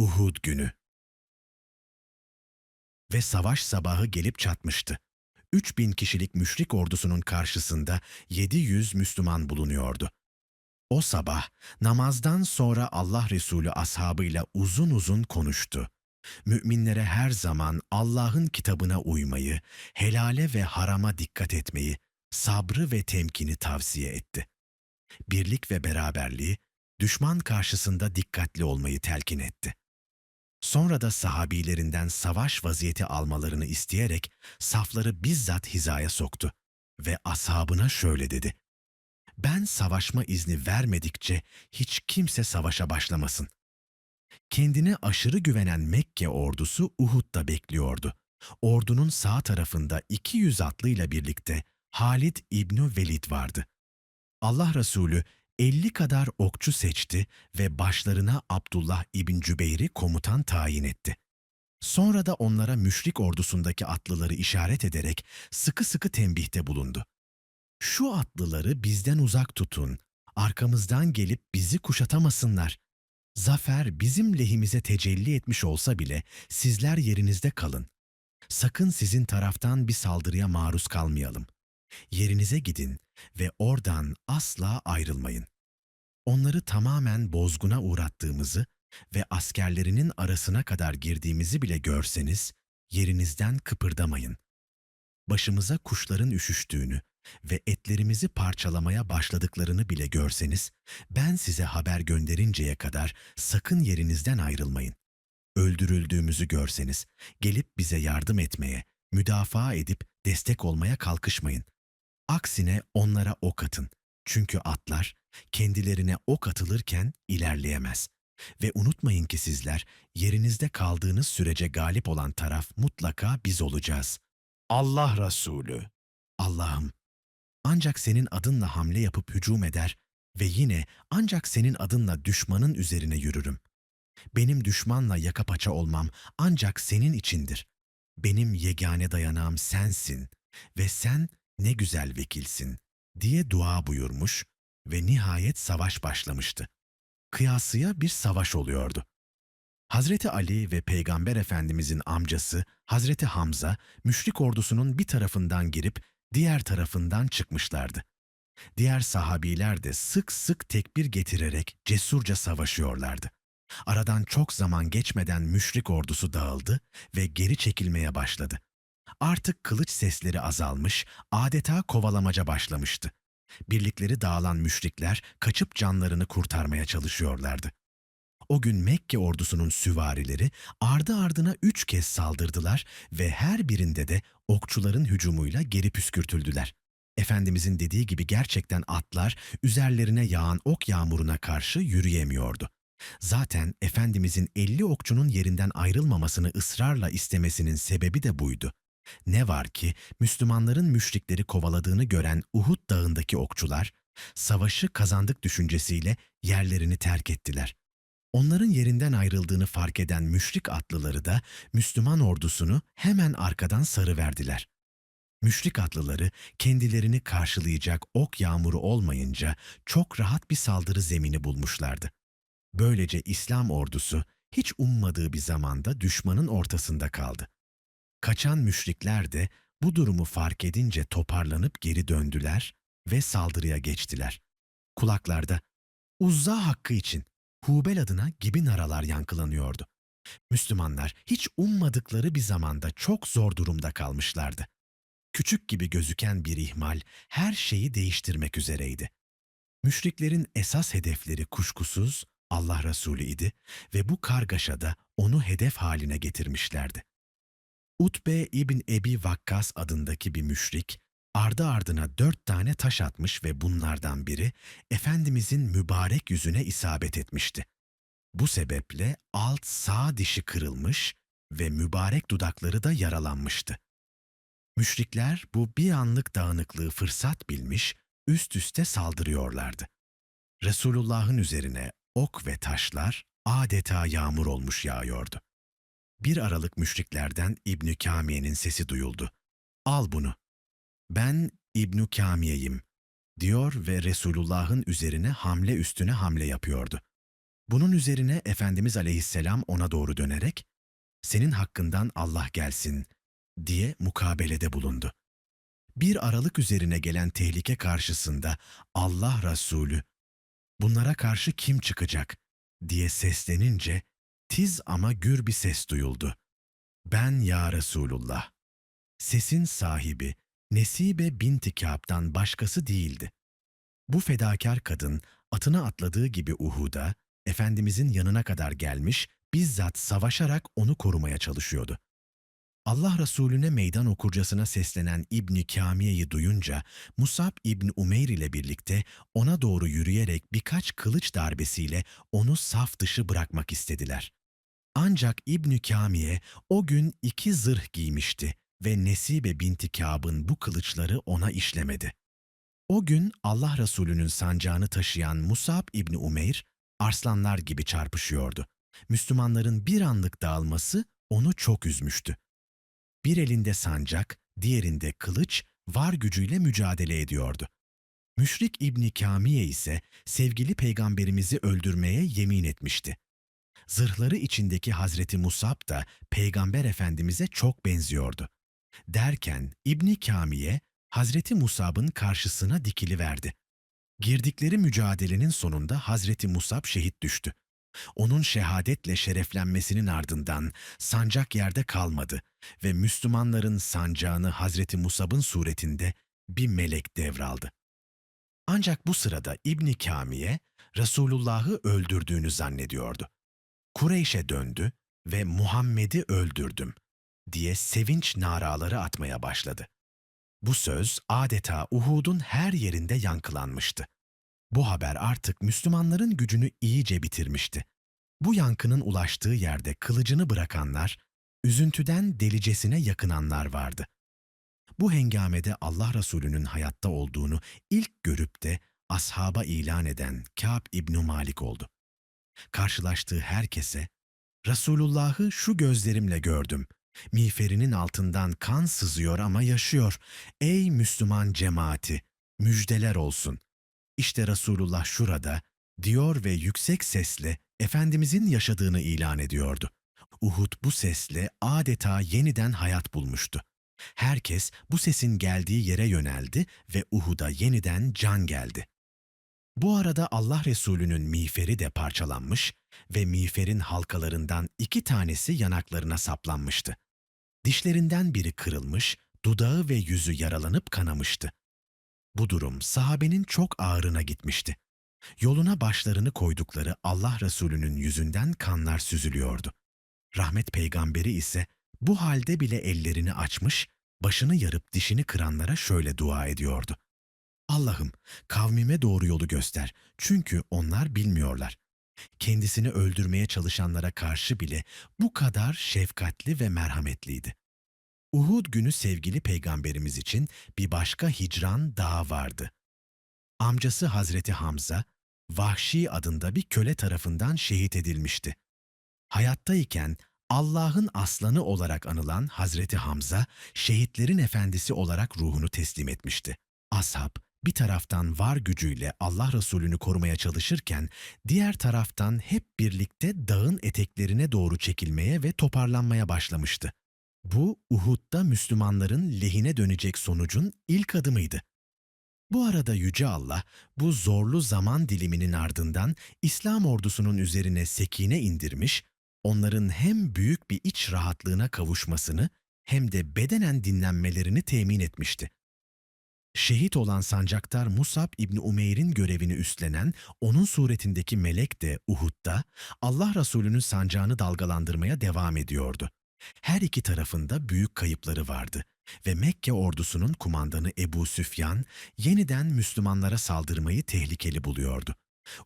Uhud günü. Ve savaş sabahı gelip çatmıştı. 3000 kişilik müşrik ordusunun karşısında 700 Müslüman bulunuyordu. O sabah namazdan sonra Allah Resulü ashabıyla uzun uzun konuştu. Müminlere her zaman Allah'ın kitabına uymayı, helale ve harama dikkat etmeyi, sabrı ve temkini tavsiye etti. Birlik ve beraberliği, düşman karşısında dikkatli olmayı telkin etti. Sonra da sahabilerinden savaş vaziyeti almalarını isteyerek safları bizzat hizaya soktu ve ashabına şöyle dedi. Ben savaşma izni vermedikçe hiç kimse savaşa başlamasın. Kendine aşırı güvenen Mekke ordusu Uhud'da bekliyordu. Ordunun sağ tarafında 200 atlıyla birlikte Halid İbni Velid vardı. Allah Resulü 50 kadar okçu seçti ve başlarına Abdullah İbn Cübeyr'i komutan tayin etti. Sonra da onlara müşrik ordusundaki atlıları işaret ederek sıkı sıkı tembihte bulundu. Şu atlıları bizden uzak tutun, arkamızdan gelip bizi kuşatamasınlar. Zafer bizim lehimize tecelli etmiş olsa bile sizler yerinizde kalın. Sakın sizin taraftan bir saldırıya maruz kalmayalım. Yerinize gidin ve oradan asla ayrılmayın. Onları tamamen bozguna uğrattığımızı ve askerlerinin arasına kadar girdiğimizi bile görseniz yerinizden kıpırdamayın. Başımıza kuşların üşüştüğünü ve etlerimizi parçalamaya başladıklarını bile görseniz ben size haber gönderinceye kadar sakın yerinizden ayrılmayın. Öldürüldüğümüzü görseniz gelip bize yardım etmeye, müdafaa edip destek olmaya kalkışmayın. Aksine onlara ok atın. Çünkü atlar kendilerine ok atılırken ilerleyemez. Ve unutmayın ki sizler yerinizde kaldığınız sürece galip olan taraf mutlaka biz olacağız. Allah Resulü. Allah'ım ancak senin adınla hamle yapıp hücum eder ve yine ancak senin adınla düşmanın üzerine yürürüm. Benim düşmanla yaka paça olmam ancak senin içindir. Benim yegane dayanağım sensin ve sen ne güzel vekilsin diye dua buyurmuş ve nihayet savaş başlamıştı. Kıyasıya bir savaş oluyordu. Hazreti Ali ve Peygamber Efendimizin amcası Hazreti Hamza, müşrik ordusunun bir tarafından girip diğer tarafından çıkmışlardı. Diğer sahabiler de sık sık tekbir getirerek cesurca savaşıyorlardı. Aradan çok zaman geçmeden müşrik ordusu dağıldı ve geri çekilmeye başladı. Artık kılıç sesleri azalmış, adeta kovalamaca başlamıştı. Birlikleri dağılan müşrikler kaçıp canlarını kurtarmaya çalışıyorlardı. O gün Mekke ordusunun süvarileri ardı ardına üç kez saldırdılar ve her birinde de okçuların hücumuyla geri püskürtüldüler. Efendimizin dediği gibi gerçekten atlar üzerlerine yağan ok yağmuruna karşı yürüyemiyordu. Zaten Efendimizin 50 okçunun yerinden ayrılmamasını ısrarla istemesinin sebebi de buydu. Ne var ki Müslümanların müşrikleri kovaladığını gören Uhud dağındaki okçular, savaşı kazandık düşüncesiyle yerlerini terk ettiler. Onların yerinden ayrıldığını fark eden müşrik atlıları da Müslüman ordusunu hemen arkadan sarıverdiler. Müşrik atlıları kendilerini karşılayacak ok yağmuru olmayınca çok rahat bir saldırı zemini bulmuşlardı. Böylece İslam ordusu hiç ummadığı bir zamanda düşmanın ortasında kaldı. Kaçan müşrikler de bu durumu fark edince toparlanıp geri döndüler ve saldırıya geçtiler. Kulaklarda Uzza hakkı için Hubel adına gibi naralar yankılanıyordu. Müslümanlar hiç ummadıkları bir zamanda çok zor durumda kalmışlardı. Küçük gibi gözüken bir ihmal her şeyi değiştirmek üzereydi. Müşriklerin esas hedefleri kuşkusuz Allah Resulü idi ve bu kargaşada onu hedef haline getirmişlerdi. Utbe İbn Ebi Vakkas adındaki bir müşrik, ardı ardına dört tane taş atmış ve bunlardan biri Efendimizin mübarek yüzüne isabet etmişti. Bu sebeple alt sağ dişi kırılmış ve mübarek dudakları da yaralanmıştı. Müşrikler bu bir anlık dağınıklığı fırsat bilmiş, üst üste saldırıyorlardı. Resulullah'ın üzerine ok ve taşlar adeta yağmur olmuş yağıyordu. Bir aralık müşriklerden İbnü Kamiye'nin sesi duyuldu. Al bunu. Ben İbnü Kamiye'yim, diyor ve Resulullah'ın üzerine hamle üstüne hamle yapıyordu. Bunun üzerine Efendimiz aleyhisselam ona doğru dönerek, senin hakkından Allah gelsin diye mukabelede bulundu. Bir aralık üzerine gelen tehlike karşısında Allah Resulü, bunlara karşı kim çıkacak diye seslenince tiz ama gür bir ses duyuldu. Ben ya Resulullah. Sesin sahibi Nesibe binti Kâb'dan başkası değildi. Bu fedakar kadın atına atladığı gibi Uhud'a, Efendimizin yanına kadar gelmiş, bizzat savaşarak onu korumaya çalışıyordu. Allah Resulüne meydan okurcasına seslenen İbni Kâmiye'yi duyunca Musab İbni Umeyr ile birlikte ona doğru yürüyerek birkaç kılıç darbesiyle onu saf dışı bırakmak istediler. Ancak İbni Kâmiye o gün iki zırh giymişti ve Nesibe binti Kâb'ın bu kılıçları ona işlemedi. O gün Allah Resulü'nün sancağını taşıyan Musab İbni Umeyr, arslanlar gibi çarpışıyordu. Müslümanların bir anlık dağılması onu çok üzmüştü. Bir elinde sancak, diğerinde kılıç, var gücüyle mücadele ediyordu. Müşrik İbni Kamiye ise sevgili peygamberimizi öldürmeye yemin etmişti. Zırhları içindeki Hazreti Musab da peygamber efendimize çok benziyordu. Derken İbni Kamiye Hazreti Musab'ın karşısına dikiliverdi. Girdikleri mücadelenin sonunda Hazreti Musab şehit düştü. Onun şehadetle şereflenmesinin ardından sancak yerde kalmadı ve Müslümanların sancağını Hazreti Musab'ın suretinde bir melek devraldı. Ancak bu sırada İbni Kamiye Resulullah'ı öldürdüğünü zannediyordu. Kureyş'e döndü ve Muhammed'i öldürdüm diye sevinç naraları atmaya başladı. Bu söz adeta Uhud'un her yerinde yankılanmıştı. Bu haber artık Müslümanların gücünü iyice bitirmişti. Bu yankının ulaştığı yerde kılıcını bırakanlar, üzüntüden delicesine yakınanlar vardı. Bu hengamede Allah Resulü'nün hayatta olduğunu ilk görüp de ashaba ilan eden Kâb İbn Malik oldu. Karşılaştığı herkese, Resulullah'ı şu gözlerimle gördüm. Miğferinin altından kan sızıyor ama yaşıyor. Ey Müslüman cemaati, müjdeler olsun. İşte Resulullah şurada, diyor ve yüksek sesle Efendimizin yaşadığını ilan ediyordu. Uhud bu sesle adeta yeniden hayat bulmuştu. Herkes bu sesin geldiği yere yöneldi ve Uhud'a yeniden can geldi. Bu arada Allah Resulü'nün miğferi de parçalanmış ve miğferin halkalarından iki tanesi yanaklarına saplanmıştı. Dişlerinden biri kırılmış, dudağı ve yüzü yaralanıp kanamıştı. Bu durum sahabenin çok ağrına gitmişti. Yoluna başlarını koydukları Allah Resulü'nün yüzünden kanlar süzülüyordu. Rahmet peygamberi ise bu halde bile ellerini açmış, başını yarıp dişini kıranlara şöyle dua ediyordu. Allah'ım kavmime doğru yolu göster çünkü onlar bilmiyorlar. Kendisini öldürmeye çalışanlara karşı bile bu kadar şefkatli ve merhametliydi. Uhud günü sevgili peygamberimiz için bir başka hicran daha vardı. Amcası Hazreti Hamza, Vahşi adında bir köle tarafından şehit edilmişti. Hayattayken Allah'ın aslanı olarak anılan Hazreti Hamza, şehitlerin efendisi olarak ruhunu teslim etmişti. Ashab, bir taraftan var gücüyle Allah Resulü'nü korumaya çalışırken, diğer taraftan hep birlikte dağın eteklerine doğru çekilmeye ve toparlanmaya başlamıştı. Bu, Uhud'da Müslümanların lehine dönecek sonucun ilk adımıydı. Bu arada Yüce Allah, bu zorlu zaman diliminin ardından İslam ordusunun üzerine sekine indirmiş, onların hem büyük bir iç rahatlığına kavuşmasını hem de bedenen dinlenmelerini temin etmişti. Şehit olan sancaktar Musab İbni Umeyr'in görevini üstlenen onun suretindeki melek de Uhud'da Allah Resulü'nün sancağını dalgalandırmaya devam ediyordu. Her iki tarafında büyük kayıpları vardı ve Mekke ordusunun kumandanı Ebu Süfyan yeniden Müslümanlara saldırmayı tehlikeli buluyordu.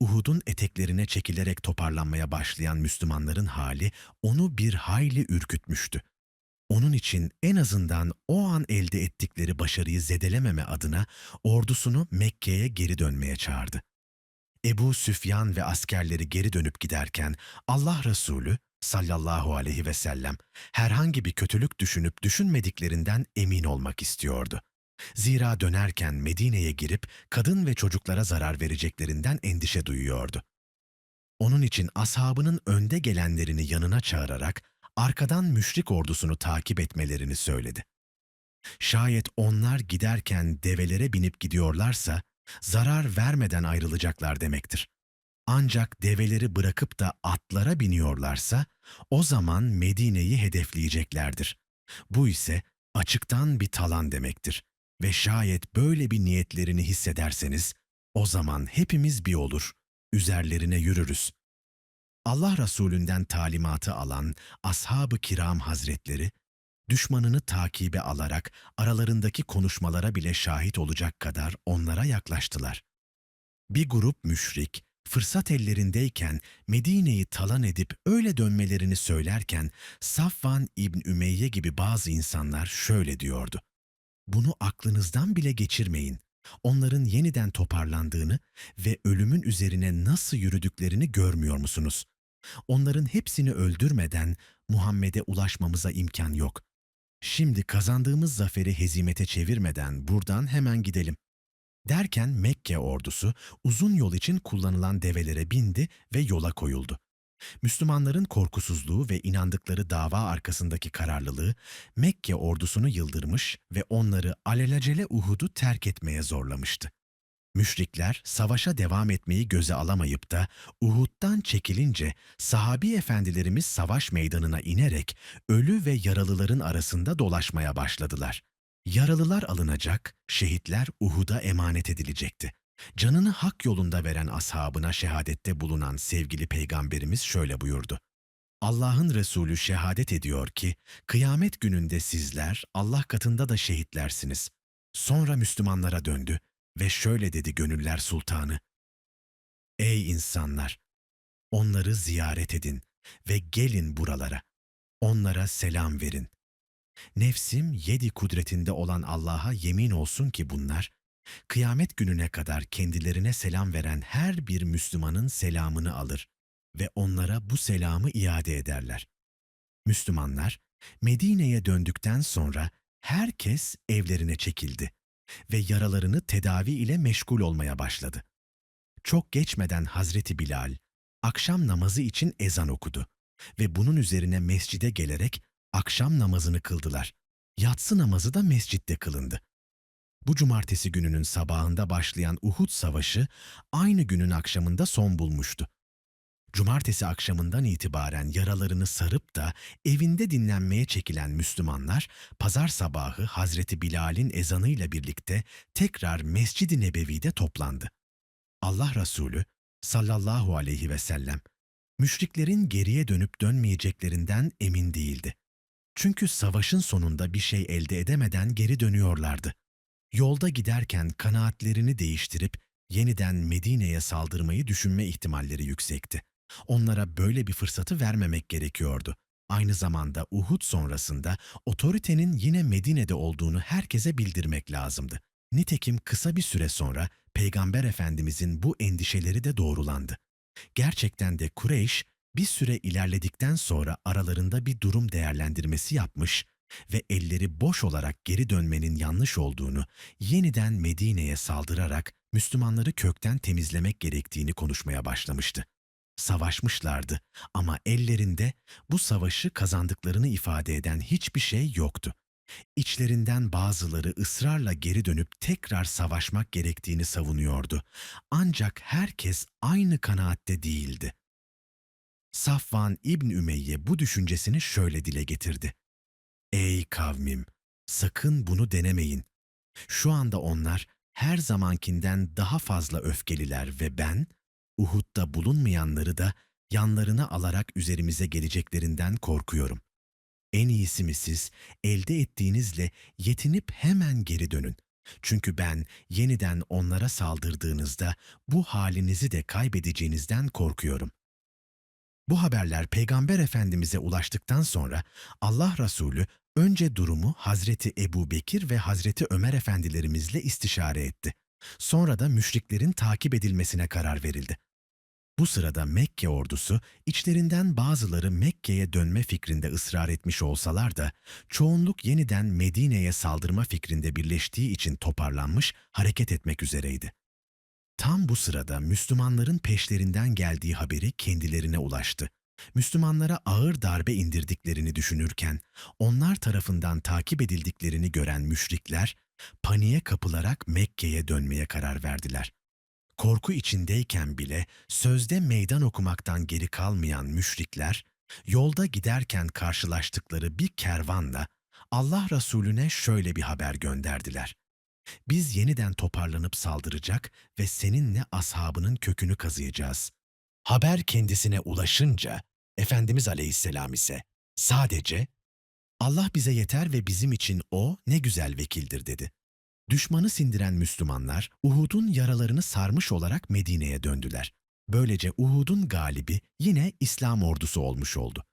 Uhud'un eteklerine çekilerek toparlanmaya başlayan Müslümanların hali onu bir hayli ürkütmüştü. Onun için en azından o an elde ettikleri başarıyı zedelememe adına ordusunu Mekke'ye geri dönmeye çağırdı. Ebu Süfyan ve askerleri geri dönüp giderken Allah Resulü sallallahu aleyhi ve sellem herhangi bir kötülük düşünüp düşünmediklerinden emin olmak istiyordu. Zira dönerken Medine'ye girip kadın ve çocuklara zarar vereceklerinden endişe duyuyordu. Onun için ashabının önde gelenlerini yanına çağırarak arkadan müşrik ordusunu takip etmelerini söyledi. Şayet onlar giderken develere binip gidiyorlarsa zarar vermeden ayrılacaklar demektir. Ancak develeri bırakıp da atlara biniyorlarsa o zaman Medine'yi hedefleyeceklerdir. Bu ise açıktan bir talan demektir. Ve şayet böyle bir niyetlerini hissederseniz o zaman hepimiz bir olur, üzerlerine yürürüz. Allah Resulünden talimatı alan ashab-ı kiram hazretleri, düşmanını takibe alarak aralarındaki konuşmalara bile şahit olacak kadar onlara yaklaştılar. Bir grup müşrik, fırsat ellerindeyken Medine'yi talan edip öyle dönmelerini söylerken Safvan İbn Ümeyye gibi bazı insanlar şöyle diyordu. Bunu aklınızdan bile geçirmeyin. Onların yeniden toparlandığını ve ölümün üzerine nasıl yürüdüklerini görmüyor musunuz? Onların hepsini öldürmeden Muhammed'e ulaşmamıza imkan yok. Şimdi kazandığımız zaferi hezimete çevirmeden buradan hemen gidelim. Derken Mekke ordusu uzun yol için kullanılan develere bindi ve yola koyuldu. Müslümanların korkusuzluğu ve inandıkları dava arkasındaki kararlılığı Mekke ordusunu yıldırmış ve onları alelacele Uhud'u terk etmeye zorlamıştı. Müşrikler savaşa devam etmeyi göze alamayıp da Uhud'dan çekilince sahabi efendilerimiz savaş meydanına inerek ölü ve yaralıların arasında dolaşmaya başladılar. Yaralılar alınacak, şehitler Uhud'a emanet edilecekti. Canını hak yolunda veren ashabına şehadette bulunan sevgili peygamberimiz şöyle buyurdu. Allah'ın Resulü şehadet ediyor ki, kıyamet gününde sizler Allah katında da şehitlersiniz. Sonra Müslümanlara döndü ve şöyle dedi gönüller sultanı. Ey insanlar! Onları ziyaret edin ve gelin buralara. Onlara selam verin. Nefsim yedi kudretinde olan Allah'a yemin olsun ki bunlar, kıyamet gününe kadar kendilerine selam veren her bir Müslümanın selamını alır ve onlara bu selamı iade ederler. Müslümanlar, Medine'ye döndükten sonra herkes evlerine çekildi ve yaralarını tedavi ile meşgul olmaya başladı. Çok geçmeden Hazreti Bilal, akşam namazı için ezan okudu ve bunun üzerine mescide gelerek akşam namazını kıldılar. Yatsı namazı da mescitte kılındı. Bu cumartesi gününün sabahında başlayan Uhud Savaşı aynı günün akşamında son bulmuştu. Cumartesi akşamından itibaren yaralarını sarıp da evinde dinlenmeye çekilen Müslümanlar, pazar sabahı Hazreti Bilal'in ezanıyla birlikte tekrar Mescid-i Nebevi'de toplandı. Allah Resulü sallallahu aleyhi ve sellem, müşriklerin geriye dönüp dönmeyeceklerinden emin değildi. Çünkü savaşın sonunda bir şey elde edemeden geri dönüyorlardı. Yolda giderken kanaatlerini değiştirip yeniden Medine'ye saldırmayı düşünme ihtimalleri yüksekti. Onlara böyle bir fırsatı vermemek gerekiyordu. Aynı zamanda Uhud sonrasında otoritenin yine Medine'de olduğunu herkese bildirmek lazımdı. Nitekim kısa bir süre sonra Peygamber Efendimizin bu endişeleri de doğrulandı. Gerçekten de Kureyş bir süre ilerledikten sonra aralarında bir durum değerlendirmesi yapmış ve elleri boş olarak geri dönmenin yanlış olduğunu, yeniden Medine'ye saldırarak Müslümanları kökten temizlemek gerektiğini konuşmaya başlamıştı. Savaşmışlardı ama ellerinde bu savaşı kazandıklarını ifade eden hiçbir şey yoktu. İçlerinden bazıları ısrarla geri dönüp tekrar savaşmak gerektiğini savunuyordu. Ancak herkes aynı kanaatte değildi. Safvan İbn Ümeyye bu düşüncesini şöyle dile getirdi. Ey kavmim! Sakın bunu denemeyin. Şu anda onlar her zamankinden daha fazla öfkeliler ve ben, Uhud'da bulunmayanları da yanlarına alarak üzerimize geleceklerinden korkuyorum. En iyisi mi siz elde ettiğinizle yetinip hemen geri dönün. Çünkü ben yeniden onlara saldırdığınızda bu halinizi de kaybedeceğinizden korkuyorum. Bu haberler Peygamber Efendimiz'e ulaştıktan sonra Allah Resulü önce durumu Hazreti Ebu Bekir ve Hazreti Ömer efendilerimizle istişare etti. Sonra da müşriklerin takip edilmesine karar verildi. Bu sırada Mekke ordusu içlerinden bazıları Mekke'ye dönme fikrinde ısrar etmiş olsalar da çoğunluk yeniden Medine'ye saldırma fikrinde birleştiği için toparlanmış hareket etmek üzereydi. Tam bu sırada Müslümanların peşlerinden geldiği haberi kendilerine ulaştı. Müslümanlara ağır darbe indirdiklerini düşünürken onlar tarafından takip edildiklerini gören müşrikler paniğe kapılarak Mekke'ye dönmeye karar verdiler. Korku içindeyken bile sözde meydan okumaktan geri kalmayan müşrikler yolda giderken karşılaştıkları bir kervanla Allah Resulüne şöyle bir haber gönderdiler. Biz yeniden toparlanıp saldıracak ve seninle ashabının kökünü kazıyacağız. Haber kendisine ulaşınca Efendimiz Aleyhisselam ise sadece Allah bize yeter ve bizim için o ne güzel vekildir dedi. Düşmanı sindiren Müslümanlar Uhud'un yaralarını sarmış olarak Medine'ye döndüler. Böylece Uhud'un galibi yine İslam ordusu olmuş oldu.